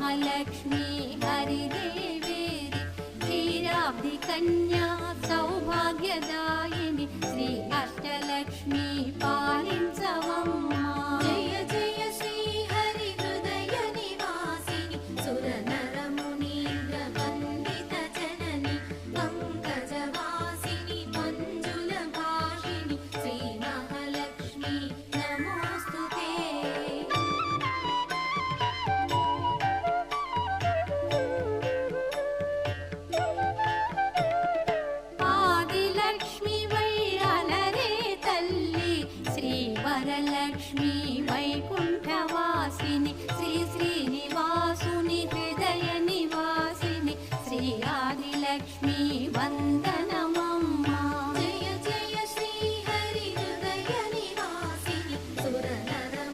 महालक्ष्मी हरिदेवी क्षीराब्धिकन्या सौभा వరలక్ష్మీ వైకుంఠవాసిని శ్రీ శ్రీనివాసుని హృదయ నివాసిని శ్రీ ఆదిలక్ష్మి వందనము